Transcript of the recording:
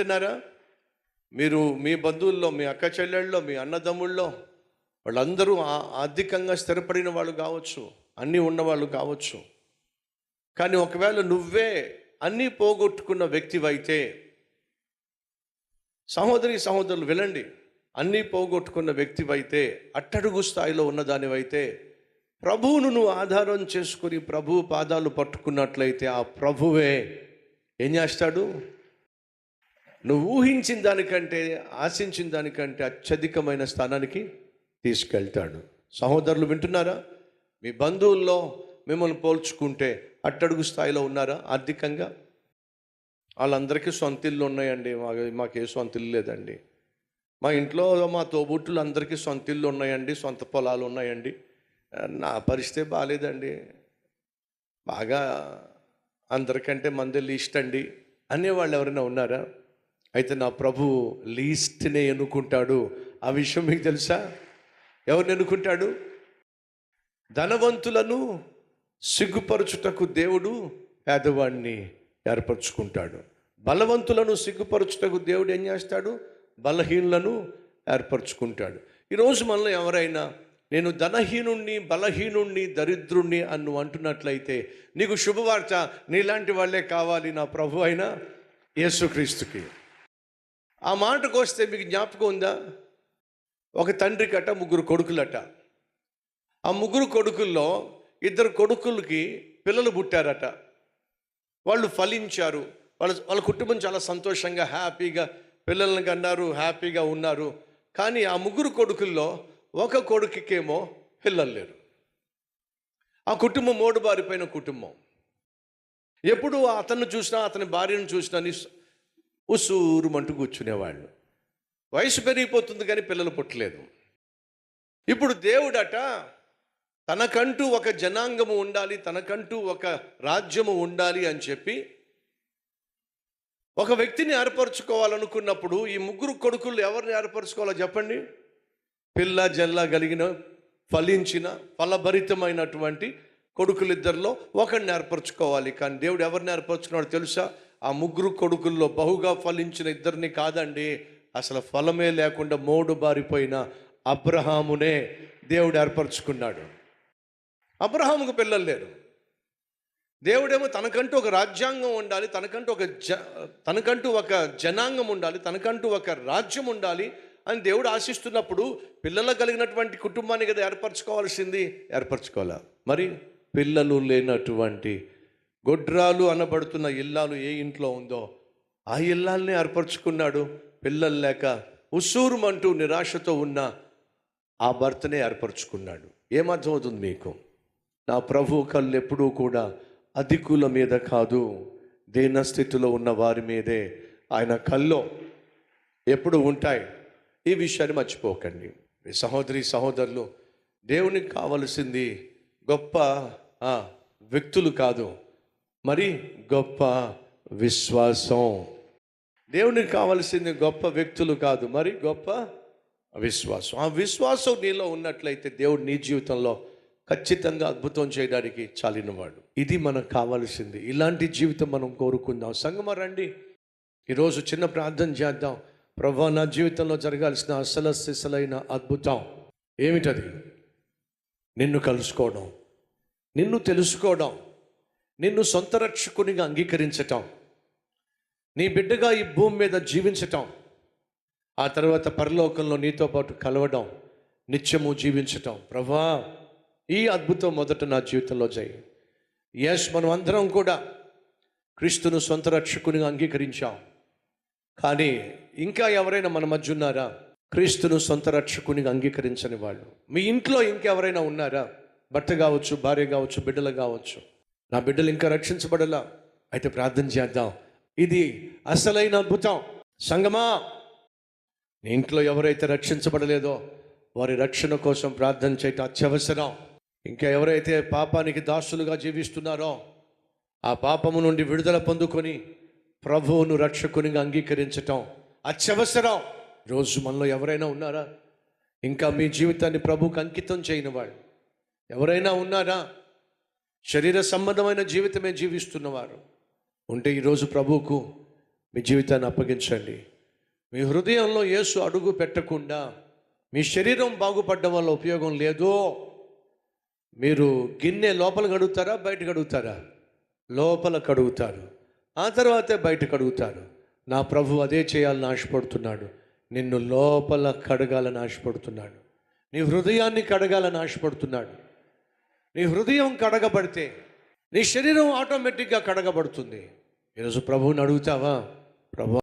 వింటున్నారా? మీరు మీ బంధువుల్లో మీ అక్క చెల్లెళ్ళలో మీ అన్నదమ్ముల్లో వాళ్ళందరూ ఆర్థికంగా స్థిరపడిన వాళ్ళు కావచ్చు అన్నీ ఉన్నవాళ్ళు కావచ్చు. కానీ ఒకవేళ నువ్వే అన్నీ పోగొట్టుకున్న వ్యక్తివైతే సహోదరి సహోదరులు వినండి అన్నీ పోగొట్టుకున్న వ్యక్తివైతే అట్టడుగు స్థాయిలో ఉన్నదానివైతే ప్రభువును నువ్వు ఆధారం చేసుకుని ప్రభు పాదాలు పట్టుకున్నట్లయితే ఆ ప్రభువే ఏం చేస్తాడు? నువ్వు ఊహించిన దానికంటే ఆశించిన దానికంటే అత్యధికమైన స్థానానికి తీసుకెళ్తాడు. సహోదరులు వింటున్నారా? మీ బంధువుల్లో మిమ్మల్ని పోల్చుకుంటే అట్టడుగు స్థాయిలో ఉన్నారా? ఆర్థికంగా? వాళ్ళందరికీ సొంత ఇల్లు ఉన్నాయండి. మా మాకే సొంత ఇల్లు లేదండి. మా ఇంట్లో మా తోబుట్టులు అందరికీ సొంత ఇల్లు ఉన్నాయండి. సొంత పొలాలు ఉన్నాయండి. నా పరిస్థితి బాగాలేదండి బాగా అందరికంటే మంది లీస్ట్ అండి అనేవాళ్ళు ఎవరైనా ఉన్నారా? అయితే నా ప్రభు లీస్ట్నే ఎన్నుకుంటాడు. ఆ విషయం మీకు తెలుసా? ఎవరిని ఎన్నుకుంటాడు? ధనవంతులను సిగ్గుపరచుటకు దేవుడు పేదవాడిని ఏర్పరచుకుంటాడు. బలవంతులను సిగ్గుపరచుటకు దేవుడు ఏం చేస్తాడు? బలహీనులను ఏర్పరచుకుంటాడు. ఈరోజు మనలో ఎవరైనా నేను ధనహీనుణ్ణి బలహీనుణ్ణి దరిద్రుణ్ణి అన్ను అంటున్నట్లయితే నీకు శుభవార్త నీలాంటి వాళ్ళే కావాలి నా ప్రభు అయిన యేసుక్రీస్తుకి. ఆ మాటకు వస్తే మీకు జ్ఞాపకం ఉందా? ఒక తండ్రికట ముగ్గురు కొడుకులట. ఆ ముగ్గురు కొడుకుల్లో ఇద్దరు కొడుకులకి పిల్లలు పుట్టారట. వాళ్ళు ఫలించారు. వాళ్ళ వాళ్ళ కుటుంబం చాలా సంతోషంగా హ్యాపీగా పిల్లల్ని కన్నారు హ్యాపీగా ఉన్నారు. కానీ ఆ ముగ్గురు కొడుకుల్లో ఒక కొడుకుకేమో పిల్లలు లేరు. ఆ కుటుంబం మోడుబారిపోయిన కుటుంబం. ఎప్పుడు అతన్ని చూసినా అతని భార్యను చూసినా ఉసూరుమంటూ కూర్చునేవాళ్ళు. వయసు పెరిగిపోతుంది కానీ పిల్లలు పుట్టలేదు. ఇప్పుడు దేవుడట తనకంటూ ఒక జనాంగము ఉండాలి తనకంటూ ఒక రాజ్యము ఉండాలి అని చెప్పి ఒక వ్యక్తిని ఏర్పరచుకోవాలనుకున్నప్పుడు ఈ ముగ్గురు కొడుకులు ఎవరిని ఏర్పరచుకోవాలో చెప్పండి? పిల్ల జల్ల కలిగిన ఫలించిన ఫలభరితమైనటువంటి కొడుకులిద్దరిలో ఒకరిని ఏర్పరచుకోవాలి. కానీ దేవుడు ఎవరిని ఏర్పరచుకున్నాడో తెలుసా? ఆ ముగ్గురు కొడుకుల్లో బహుగా ఫలించిన ఇద్దరిని కాదండి అసలు ఫలమే లేకుండా మోడు బారిపోయిన అబ్రహామునే దేవుడు ఏర్పరచుకున్నాడు. అబ్రహాముకు పిల్లలు లేరు. దేవుడేమో తనకంటూ ఒక రాజ్యాంగం ఉండాలి తనకంటూ ఒక జ తనకంటూ ఒక జనాంగం ఉండాలి తనకంటూ ఒక రాజ్యం ఉండాలి అని దేవుడు ఆశిస్తున్నప్పుడు పిల్లలు కలిగినటువంటి కుటుంబాన్ని కదా ఏర్పరచుకోవాల్సింది? ఏర్పరచుకోవాలా? మరి పిల్లలు లేనటువంటి గొడ్రాలు అనబడుతున్న ఇల్లాలు ఏ ఇంట్లో ఉందో ఆ ఇల్లాల్ని ఏర్పరచుకున్నాడు. పిల్లలు లేక ఉసూరుమంటూ నిరాశతో ఉన్న ఆ భర్తనే ఏర్పరచుకున్నాడు. ఏమర్థమవుతుంది మీకు? నా ప్రభు కళ్ళు ఎప్పుడూ కూడా అధికుల మీద కాదు. దీనస్థితిలో ఉన్న వారి మీదే ఆయన కళ్ళు ఎప్పుడు ఉంటాయి. ఈ విషయాన్ని మర్చిపోకండి. మీ సహోదరి సహోదరులు దేవునికి కావలసింది గొప్ప వ్యక్తులు కాదు. మరి గొప్ప విశ్వాసం. దేవునికి కావలసింది గొప్ప వ్యక్తులు కాదు మరి గొప్ప విశ్వాసం. ఆ విశ్వాసం నీలో ఉన్నట్లయితే దేవుడు నీ జీవితంలో ఖచ్చితంగా అద్భుతం చేయడానికి చాలినవాడు. ఇది మనకు కావాల్సింది. ఇలాంటి జీవితం మనం కోరుకుందాం. సంగమ రండి. ఈరోజు చిన్న ప్రార్థన చేద్దాం. ప్రభా నా జీవితంలో జరగాల్సిన అసలు సిసలైన అద్భుతం ఏమిటది? నిన్ను కలుసుకోవడం. నిన్ను తెలుసుకోవడం. నిన్ను సొంత రక్షకునిగా అంగీకరించటం. నీ బిడ్డగా ఈ భూమి మీద జీవించటం. ఆ తర్వాత పరలోకంలో నీతో పాటు కలవడం నిత్యము జీవించటం. ప్రభా ఈ అద్భుతం మొదట నా జీవితంలో చేయి ఎస్ మనం అందరం కూడా క్రీస్తును సొంత రక్షకునిగా అంగీకరించాం. కానీ ఇంకా ఎవరైనా మన మధ్య ఉన్నారా? క్రీస్తును సొంత రక్షకునిగా అంగీకరించని వాళ్ళు. మీ ఇంట్లో ఇంకెవరైనా ఉన్నారా? భర్త కావచ్చు భార్య కావచ్చు బిడ్డలు కావచ్చు. నా బిడ్డలు ఇంకా రక్షించబడలా. అయితే ప్రార్థన చేద్దాం. ఇది అసలైన అద్భుతం. సంగమా నీ ఇంట్లో ఎవరైతే రక్షించబడలేదో వారి రక్షణ కోసం ప్రార్థన చేయటం అత్యవసరం. ఇంకా ఎవరైతే పాపానికి దాసులుగా జీవిస్తున్నారో ఆ పాపము నుండి విడుదల పొందుకొని ప్రభువును రక్షకునిగా అంగీకరించటం అత్యవసరం. రోజు మనలో ఎవరైనా ఉన్నారా? ఇంకా మీ జీవితాన్ని ప్రభుకు అంకితం చేయని వాళ్ళు. ఎవరైనా ఉన్నారా? శరీర సంబంధమైన జీవితమే జీవిస్తున్నవారు. ఉంటే ఈరోజు ప్రభువుకు మీ జీవితాన్ని అప్పగించండి. మీ హృదయంలో యేసు అడుగు పెట్టకుండా మీ శరీరం బాగుపడడం వల్ల ఉపయోగం లేదు మీరు గిన్నె లోపల కడుగుతారా బయట కడుగుతారా? లోపల కడుగుతారు. ఆ తర్వాతే బయట కడుగుతారు. నా ప్రభు అదే చేయాలని ఆశపడుతున్నాడు. నిన్ను లోపల కడగాలని ఆశపడుతున్నాడు. నీ హృదయాన్ని కడగాలని ఆశపడుతున్నాడు. నీ హృదయం కడగబడితే నీ శరీరం ఆటోమేటిక్గా కడగబడుతుంది. ఈరోజు ప్రభువుని అడుగుతావా? ప్రభు